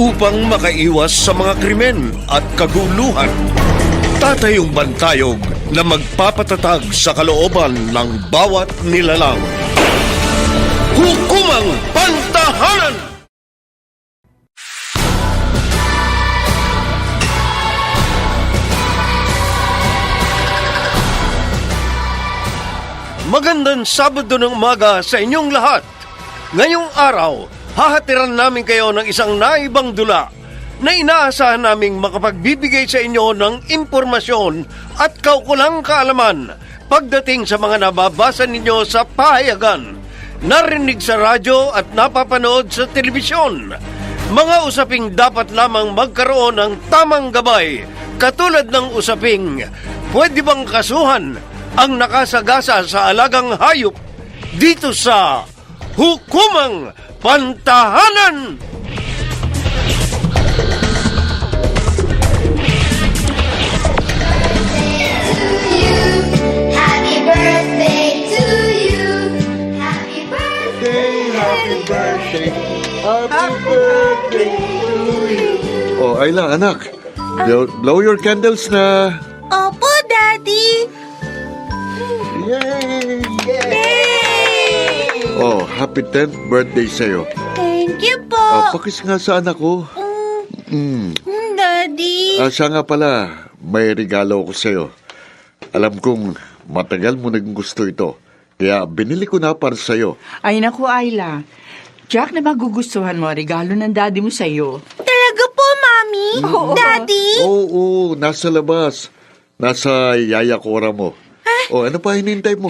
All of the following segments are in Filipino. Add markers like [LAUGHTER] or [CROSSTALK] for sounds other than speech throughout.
upang makaiwas sa mga krimen at kaguluhan. Tatayong bantayog na magpapatatag sa kalooban ng bawat nilalang. Hukumang Pantahanan! Magandang Sabado ng umaga sa inyong lahat. Ngayong araw, hahatiran namin kayo ng isang naibang dula na inaasahan naming makapagbibigay sa inyo ng impormasyon at kaukulang kaalaman pagdating sa mga nababasa ninyo sa pahayagan, narinig sa radyo at napapanood sa telebisyon. Mga usaping dapat lamang magkaroon ng tamang gabay katulad ng usaping pwede bang kasuhan ang nakasagasa sa alagang hayop dito sa Hukumang Pantahanan! Happy birthday to you. Happy birthday. Happy birthday. Happy birthday to you. Oh, Ayla, anak. Blow, blow your candles na. Opo, Daddy. Yay! Yay! Oh, happy 10th birthday sa'yo. Thank you po. Oh, pakis nga sa anak ko. Mm. Mm, Daddy. Ah, siya nga pala, may regalo ko sa'yo. Alam kong matagal mo naging gusto ito. Kaya binili ko na para sa'yo. Ay naku, Ayla. Jack na magugustuhan mo ang regalo ng daddy mo sa'yo. Talaga po, Mami? Daddy? Oo, oo, nasa labas. Nasa yaya kora mo. Oh, ano pa hinintay mo?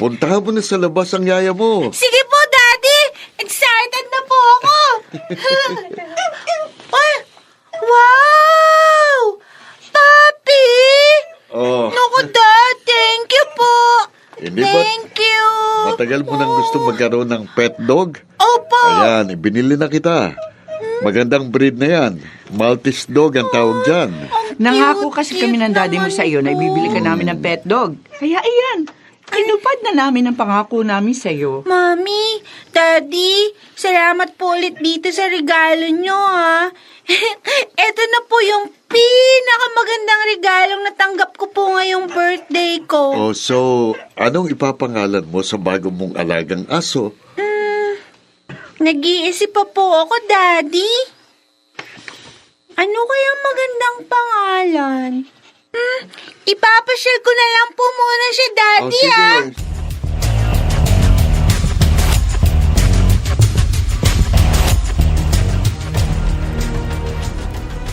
Puntahan mo na sa labas ang yaya mo. Sige po, Daddy. Excited na po ako. [LAUGHS] Ay, wow! Papi! Oh, Naku, Dad. Thank you po. Hindi ba- Thank you. matagal mo nang gusto magkaroon ng pet dog? Opo. Ayan, ibinili na kita. Magandang breed na yan. Maltese dog ang tawag dyan. Nangako Cute, kasi kami ng daddy mo sa iyo na ibibili ka namin ng pet dog. Kaya iyan, inupad na namin ang pangako namin sa iyo. Mami, Daddy, salamat po ulit dito sa regalo nyo, ha. [LAUGHS] Ito na po yung pinakamagandang regalong natanggap ko po ngayong birthday ko. Oh, so, anong ipapangalan mo sa bago mong alagang aso? Nag-iisip pa po ako, Daddy. Ano kayang magandang pangalan? Hmm, ipapasyal ko na lang po muna Oh, Daddy, sige. ha.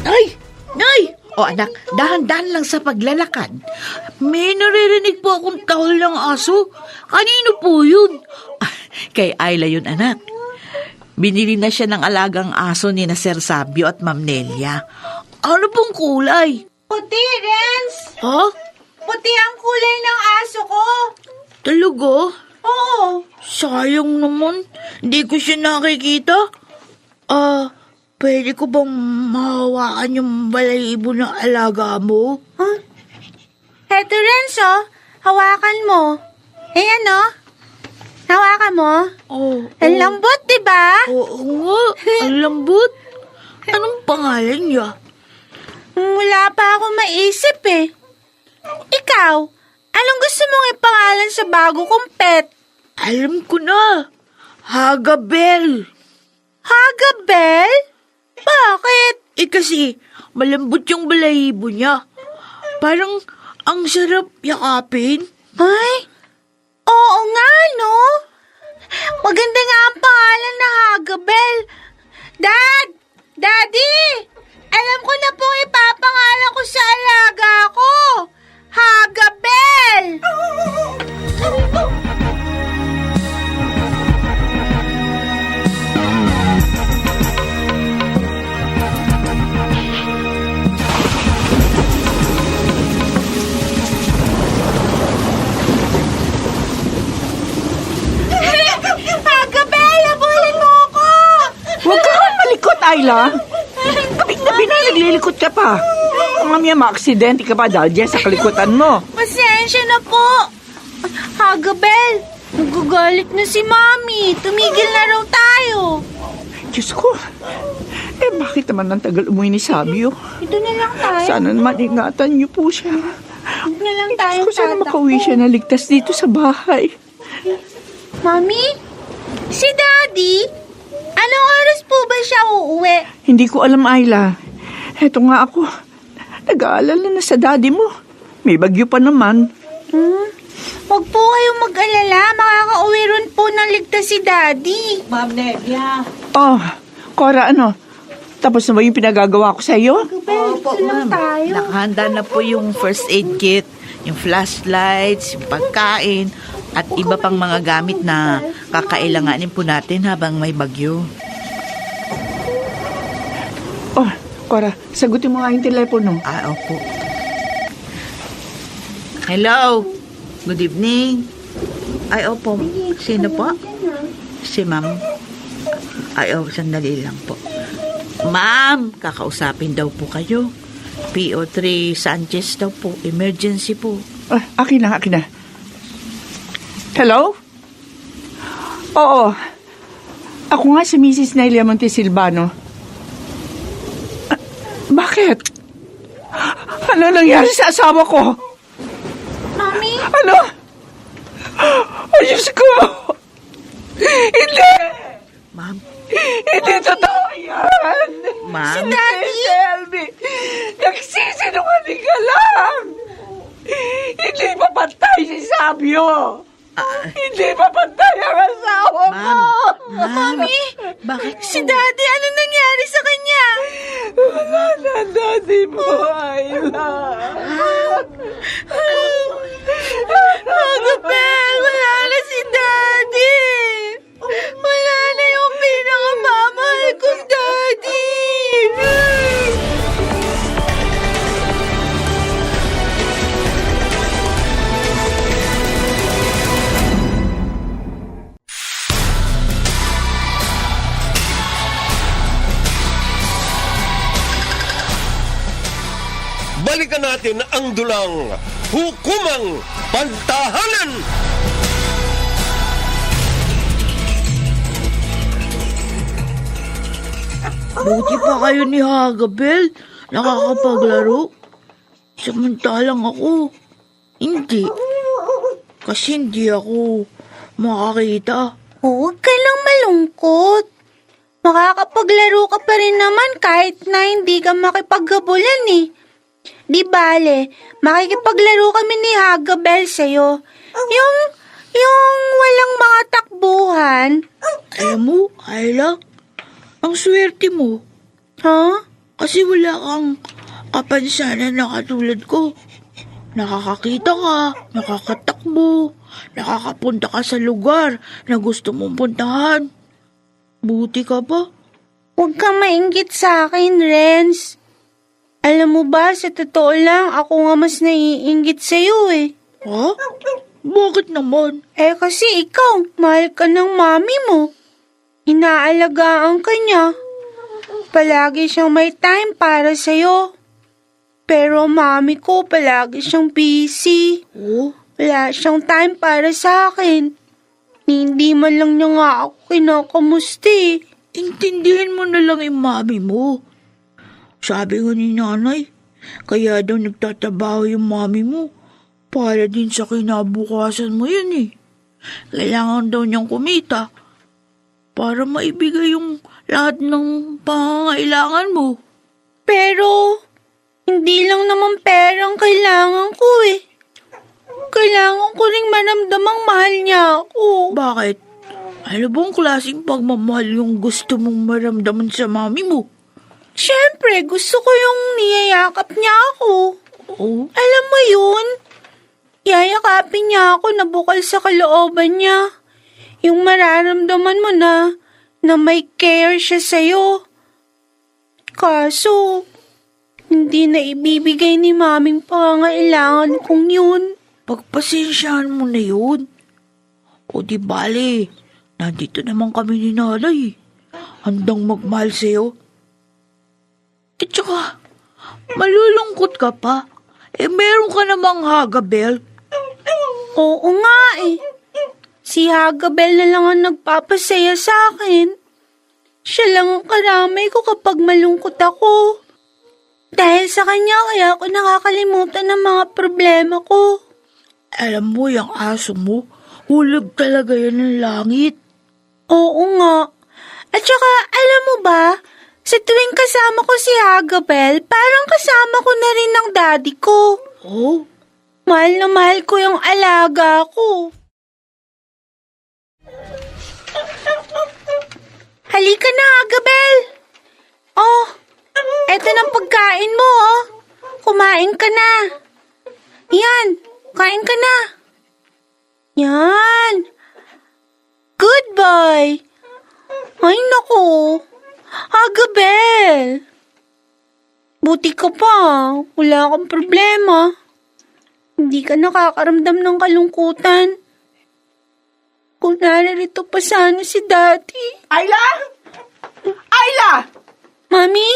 Nay! Nay! O anak, dahan-dahan lang sa paglalakad. May naririnig po akong tahol ng aso. Kanino po yun? Ah, Kay Ayla yun, anak. Binili na siya ng alagang aso ni na Sir Sabio at Ma'am Nelia. Ano pong kulay? Puti, Renz. Ha? Puti ang kulay ng aso ko. Talaga? Oo. Sayang naman. Hindi ko siya nakikita. Ah, pwede ko bang mahawakan yung balahibo ng alaga mo? Huh? Heto, Renzo. Hawakan mo. Ayan, oh. Hawakan mo. Oh, Ang lambot, di ba? Oo nga, ang lambot. Anong pangalan niya? Wala pa ako maisip eh. Ikaw, anong gusto mong ipangalan sa bago kong pet? Alam ko na. Hagabel. Hagabel? Bakit? Eh kasi, malambot yung balahibo niya. Parang ang sarap yakapin. Ay, oo nga, no? Maganda nga ang pangalan na Hagabel. Dad! Daddy! Alam ko na po pangalan ko sa alaga ko. Hagabel! Hagabel, abulin mo ako! Huwag ka malikot, Ayla. Gabing-gabi na naglilikot ka pa. Mamaya maaksidente ka pa dahil dyan sa kalikutan mo. Pasensya na po. Hagabel, nagagalit na si Mami. Tumigil na raw tayo. Diyos ko. Eh, bakit naman ang tagal umuwi ni Sabio? Ito na lang tayo. Sana naman ingatan niyo po siya. Ito na lang tayo, Diyos ko, sana makauwi siya na ligtas dito sa bahay. Mami, si Daddy, anong oras po ba siya uuwi? Hindi ko alam, Ayla. Eto nga ako. Nag-aalala na sa daddy mo. May bagyo pa naman. Hmm? Huwag po kayong mag-alala. Makakauwi rin po ng ligtas si Daddy. Oh, Cora, ano? Tapos na ba yung pinagagawa ko sa iyo? Hagabel, ito lang tayo. Nakahanda na po yung first aid kit, yung flashlights, yung pagkain, at iba pang mga gamit na kakailanganin po natin habang may bagyo. Oh, Cora, sagutin mo nga yung telepono. Ah, opo. Hello. Good evening. Ay, opo. Sino po? Si ma'am. Ay, oh, sandali lang po. Ma'am, kakausapin daw po kayo. PO3 Sanchez daw po. Emergency po. Ah, akin na, akin na. Hello? Oo. Ako nga si Mrs. Nelia Montesilvano. Ah, bakit? Ano nangyari sa asawa ko? Mami, Ano? Ayos ko! Hindi! Ma'am, Hindi totoo yan! ma'am. Daddy! Shelby! Nagsisinungaling ka lang! Hindi mapantay si Sabio! Hindi mapantay ang asawa ko! Ma'am, ma'am. Bakit si Daddy, ano nangyari sa kanya? Wala na daddy mo, Ayla! Hagabel, wala na si Daddy. Wala na yung pinakamamahal kong Daddy. Balikan natin ang dulang hukumang pantahanan. Buti pa kayo ni Hagabel. Nakakapaglaro. Samantalang ako, hindi. Kasi hindi ako makakita. Huwag ka lang malungkot. Makakapaglaro ka pa rin naman kahit na hindi ka makipaghabulan eh. Di bale, makikipaglaro kami ni Hagabel sa'yo. Yung, yung walang mga takbuhan. Alam mo, Ayla, ang swerte mo. Ha? Kasi wala kang kapansanan na katulad ko. Nakakakita ka, nakakatakbo, nakakapunta ka sa lugar na gusto mong puntahan. Buti ka ba? Huwag kang mainggit sa akin, Renz. Alam mo ba, sa totoo lang, ako nga mas naiinggit sa'yo eh. Ha? Bakit naman? Eh kasi ikaw, mahal ka ng mami mo. Inaalagaan ka niya. Palagi siyang may time para sa'yo. Pero mami ko, palagi siyang busy. Oh, Wala siyang time para sa akin. Hindi man lang niya nga ako kinakamusta eh. intindihin mo na lang yung mami mo. Sabi ko ni nanay, kaya daw nagtatabaho yung mami mo. Para din sa kinabukasan mo yun eh. Kailangan daw niyang kumita para maibigay yung lahat ng pangangailangan mo. Pero, hindi lang naman perang kailangan ko eh. Kailangan ko ring maramdamang mahal niya ako. Bakit? Ano bang klaseng pagmamahal yung gusto mong maramdaman sa mami mo? Siyempre, gusto ko yung niyayakap niya ako. Oh, Alam mo yun? Yayakapin niya ako na bukal sa kalooban niya. Yung mararamdaman mo na, na may care siya sa'yo. Kaso, hindi na ibibigay ni maming pangangailangan kong yun. pagpasensyahan mo na yun. O di bale, nandito naman kami ni nanay. Handang magmahal sa'yo. At saka, malulungkot ka pa. Eh, meron ka namang Hagabel. Oo nga eh. Si Hagabel na lang ang nagpapasaya sa akin. Siya lang ang karamay ko kapag malungkot ako. Dahil sa kanya kaya ako nakakalimutan ng mga problema ko. Alam mo, yung aso mo, hulog talaga yan ng langit. Oo nga. At saka, alam mo ba, sa tuwing kasama ko si Hagabel, parang kasama ko na rin ng daddy ko. Oh, Mahal na mahal ko yung alaga ko. Halika na, Agabel. Oh, eto ng pagkain mo, oh. Kumain ka na. Yan, kain ka na. Yan. Good boy. Ay, naku. Agabel. Buti ka pa. Wala kang problema. Hindi ka nakakaramdam ng kalungkutan. Kung naririto pa sana si Daddy. Ayla! Ayla! Mami?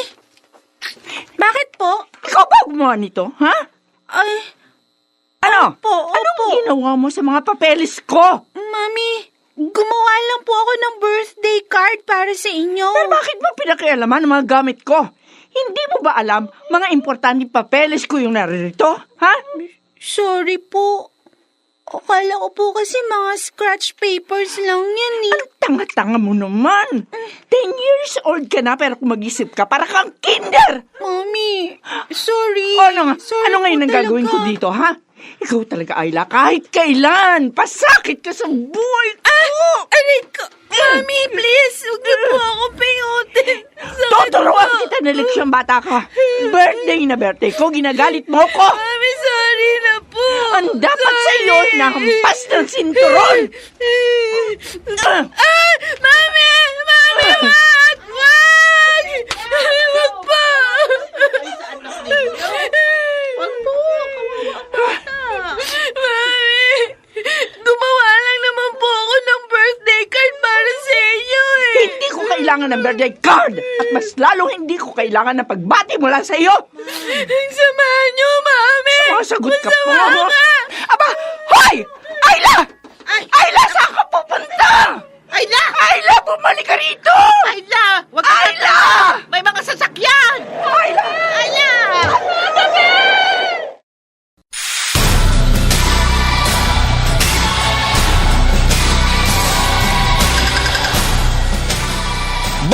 Bakit po? Ikaw ba gumawa nito, ha? Ay, Ano? po, Anong opo. ginawa mo sa mga papeles ko? Mami, gumawa lang po ako ng birthday card para sa inyo. Pero bakit mo pinakialaman ang mga gamit ko? Hindi mo ba alam, mga importanteng papeles ko yung naririto, ha? Sorry po. Akala ko po kasi mga scratch papers lang yan eh. Ang tanga-tanga mo naman. Ten years old ka na pero kung mag-isip ka, para kang kinder. Mami, sorry. O ano nga, Sorry ano ngayon ang gagawin ko dito, ha? Ikaw talaga, Ayla, kahit kailan, pasakit ka sa buhay ko. Ah, aray ko. Mami, please, huwag niyo po ako payutin. Tuturuan kita na leksyon, bata ka. Birthday na birthday ko, ginagalit mo ko. Mami, sorry na po. Ang dapat sa iyo, nahampas ng sinturon. Ah, Ah! Mami! Mami, wag! Wag! Wag po! Wag po! Mami! Gumawa lang naman po ako ng birthday card para sa inyo eh! hindi ko ng birthday card. At mas lalong hindi ko kailangan ng pagbati mula sa iyo. Samahan niyo, Mami! Sumasagot ka pa. Aba, hoy!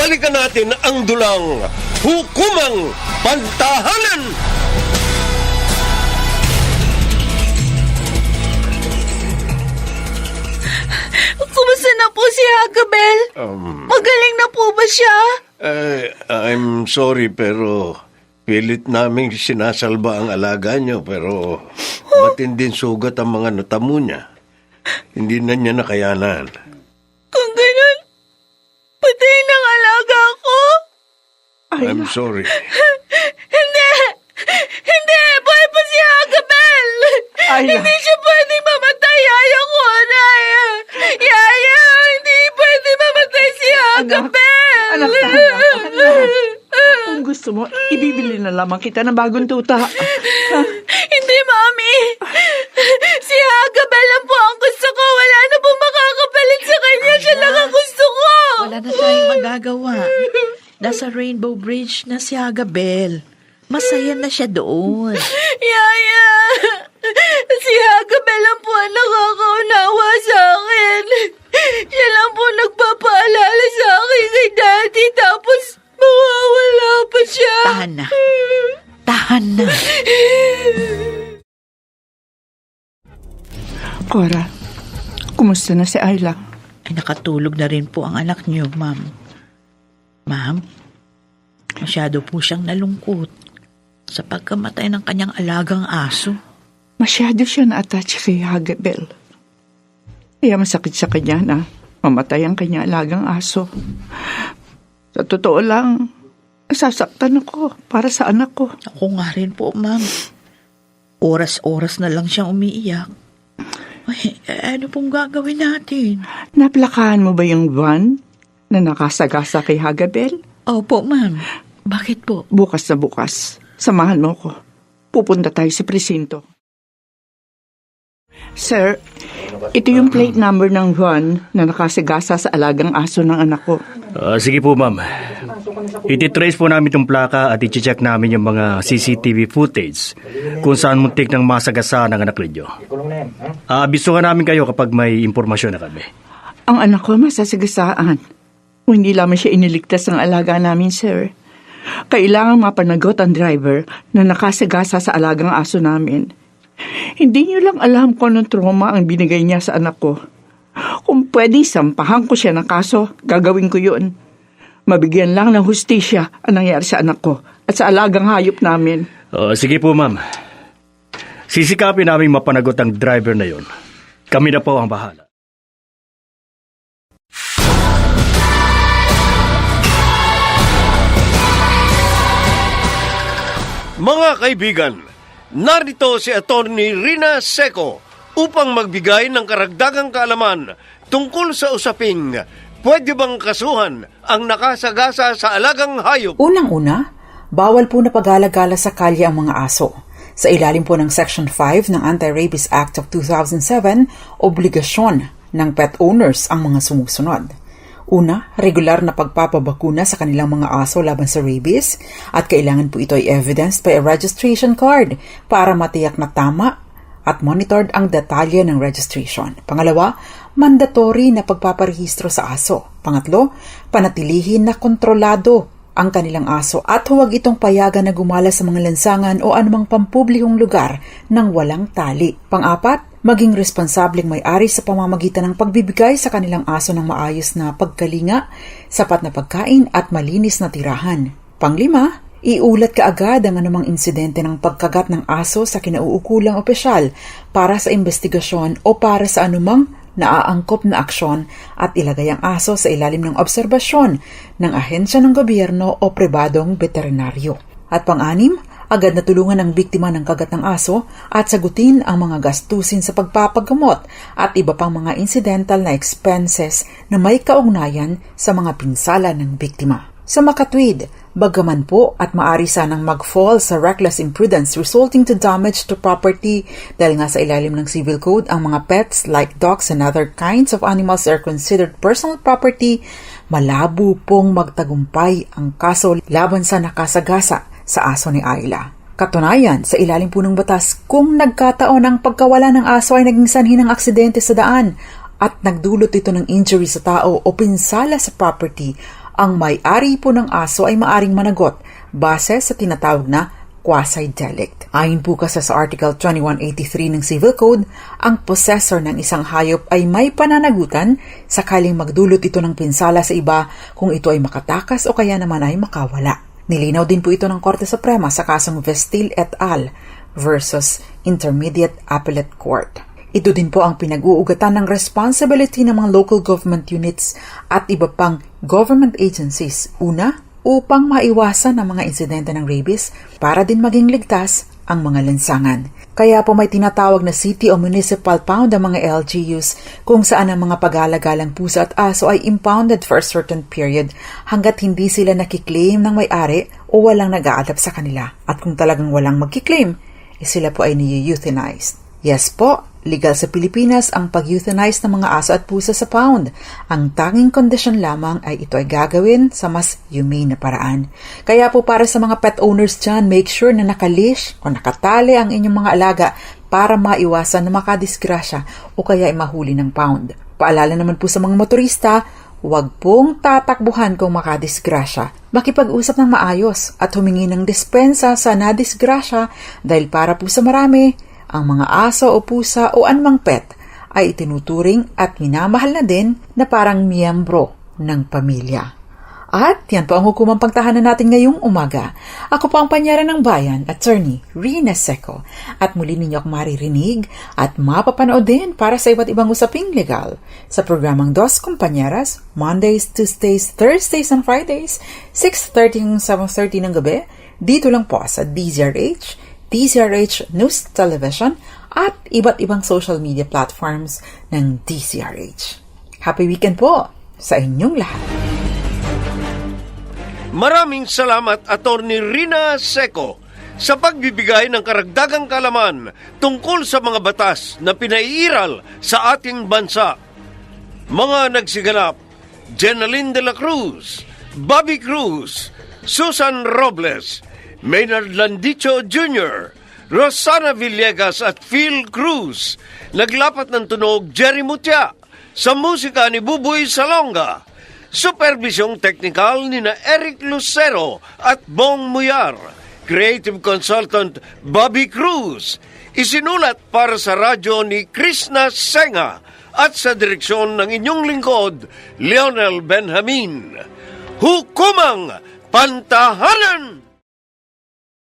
Balikan natin ang dulang hukumang pantahanan. Kumusta na po si Hagabel? Um, Magaling na po ba siya? eh, I'm sorry pero pilit naming sinasalba ang alaga niyo pero matinding sugat ang mga natamo niya. Hindi na niya nakayanan. Kung ganun, patayin ang alaga ko? I'm sorry. [LAUGHS] Hindi! Hindi! Buhay pa si Hagabel! Ayla. Hindi siya pwedeng mamatay, Yaya ko, Yaya! Yaya! Hindi pwede mamatay si Hagabel! Anak, anak, anak. Kung gusto mo, ibibili na lamang kita ng bagong tuta. Hindi, [LAUGHS] Mami! Si Hagabel lang po ang gusto ko. Wala na po makakapalit sa kanya. Siya lang ang gusto ko! Wala na tayong magagawa. Nasa Rainbow Bridge na si Agabel. Masaya na siya doon. [LAUGHS] Yaya! Si Hagabel lang po ang nakakaunawa sa akin. Siya lang po nagpapaalala sa akin kay Daddy tapos mawawala pa siya. Tahan na. Tahan na. Cora, kumusta na si Ayla? Ay nakatulog na rin po ang anak niyo, ma'am. Ma'am, masyado po siyang nalungkot sa pagkamatay ng kanyang alagang aso. Masyado siya na-attach kay Hagabel. Kaya masakit sa kanya na mamatay ang kanya alagang aso. Sa totoo lang, nasasaktan ako para sa anak ko. Ako nga rin po, ma'am. Oras-oras na lang siyang umiiyak. Ay, ano pong gagawin natin? Naplakahan mo ba yung van na nakasagasa kay Hagabel? Opo, ma'am. Bakit po? Bukas na bukas, samahan mo ko. Pupunta tayo sa presinto. Sir, ito yung plate number ng Juan na nakasigasa sa alagang aso ng anak ko. Ah, sige po, ma'am. Ititrace po namin itong plaka at iti-check namin yung mga CCTV footage kung saan muntik ng masagasa ng anak ninyo. Aabiso ka namin kayo kapag may impormasyon na kami. Ang anak ko masasigasaan. Kung hindi lamang siya iniligtas ng alaga namin, sir. Kailangang mapanagot ang driver na nakasigasa sa alagang aso namin. Hindi niyo lang alam kung anong trauma ang binigay niya sa anak ko. Kung pwede sampahan ko siya ng kaso, gagawin ko yun. Mabigyan lang ng hustisya ang nangyari sa anak ko at sa alagang hayop namin. Ah, sige po, ma'am. Sisikapin namin mapanagot ang driver na yon. Kami na po ang bahala. Mga kaibigan, narito si Attorney Rina Seco upang magbigay ng karagdagang kaalaman tungkol sa usaping pwede bang kasuhan ang nakasagasa sa alagang hayop. Unang-una, bawal po na pag-alagala sa kalye ang mga aso. Sa ilalim po ng Section 5 ng Anti-Rabies Act of 2007, obligasyon ng pet owners ang mga sumusunod. Una, regular na pagpapabakuna sa kanilang mga aso laban sa rabies at kailangan po ito ay evidenced by a registration card para matiyak na tama at monitored ang detalye ng registration. Pangalawa, mandatory na pagpaparehistro sa aso. Pangatlo, panatilihin na kontrolado ang kanilang aso at huwag itong payagan na gumala sa mga lansangan o anumang pampublikong lugar ng walang tali. Pangapat, maging responsableng may-ari sa pamamagitan ng pagbibigay sa kanilang aso ng maayos na pagkalinga, sapat na pagkain at malinis na tirahan. Panglima, iulat kaagad ang anumang insidente ng pagkagat ng aso sa kinauukulang opisyal para sa investigasyon o para sa anumang naaangkop na aksyon at ilagay ang aso sa ilalim ng obserbasyon ng ahensya ng gobyerno o pribadong veterinaryo. At pang-anim, agad na tulungan ang biktima ng kagat ng aso at sagutin ang mga gastusin sa pagpapagamot at iba pang mga incidental na expenses na may kaugnayan sa mga pinsala ng biktima. Sa makatwid, bagaman po at maari sanang mag-fall sa reckless imprudence resulting to damage to property dahil nga sa ilalim ng civil code, ang mga pets like dogs and other kinds of animals are considered personal property, malabo pong magtagumpay ang kaso laban sa nakasagasa sa aso ni Ayla. Katunayan, sa ilalim po ng batas, kung nagkataon ang pagkawala ng aso ay naging sanhi ng aksidente sa daan at nagdulot ito ng injury sa tao o pinsala sa property, ang may-ari po ng aso ay maaring managot base sa tinatawag na quasi-delict. Ayon po kasi sa Article 2183 ng Civil Code, ang possessor ng isang hayop ay may pananagutan sakaling magdulot ito ng pinsala sa iba kung ito ay makatakas o kaya naman ay makawala. Nilinaw din po ito ng Korte Suprema sa kasong Vestil et al. versus Intermediate Appellate Court. Ito din po ang pinag-uugatan ng responsibility ng mga local government units at iba pang government agencies. Una, upang maiwasan ang mga insidente ng rabies para din maging ligtas ang mga lansangan. Kaya po may tinatawag na city o municipal pound ang mga LGUs kung saan ang mga pag-alagalang pusa at aso ay impounded for a certain period hanggat hindi sila nakiklaim ng may-ari o walang nag-a-adapt sa kanila. At kung talagang walang magkiklaim, eh sila po ay ni-euthanized. Yes po, legal sa Pilipinas ang pag-euthanize ng mga aso at pusa sa pound. Ang tanging kondisyon lamang ay ito ay gagawin sa mas humane na paraan. Kaya po para sa mga pet owners dyan, make sure na nakalish o nakatali ang inyong mga alaga para maiwasan na makadisgrasya o kaya ay mahuli ng pound. Paalala naman po sa mga motorista, Huwag pong tatakbuhan kung makadisgrasya. Makipag-usap ng maayos at humingi ng dispensa sa nadisgrasya dahil para po sa marami, ang mga aso o pusa o anumang pet ay itinuturing at minamahal na din na parang miyembro ng pamilya. At yan po ang hukumang pagtahanan natin ngayong umaga. Ako po ang panyara ng bayan, attorney Rina Seco. At muli ninyo akong maririnig at mapapanood din para sa iba't ibang usaping legal sa programang Dos Compañeras, Mondays, Tuesdays, Thursdays, and Fridays, 6.30 hanggang 7.30 ng gabi, dito lang po sa DZRH, DZRH News Television, at iba't ibang social media platforms ng DZRH. Happy weekend po sa inyong lahat! Maraming salamat Attorney Rina Seco sa pagbibigay ng karagdagang kalaman tungkol sa mga batas na pinaiiral sa ating bansa. Mga nagsiganap, Jenaline de la Cruz, Bobby Cruz, Susan Robles, Maynard Landicho Jr., Rosana Villegas at Phil Cruz. Naglapat ng tunog Jerry Mutia sa musika ni Buboy Salonga. Supervisyong teknikal ni na Eric Lucero at Bong Muyar. Creative Consultant Bobby Cruz. Isinulat para sa radyo ni Krishna Senga at sa direksyon ng inyong lingkod, Lionel Benjamin. Hukumang Pantahanan!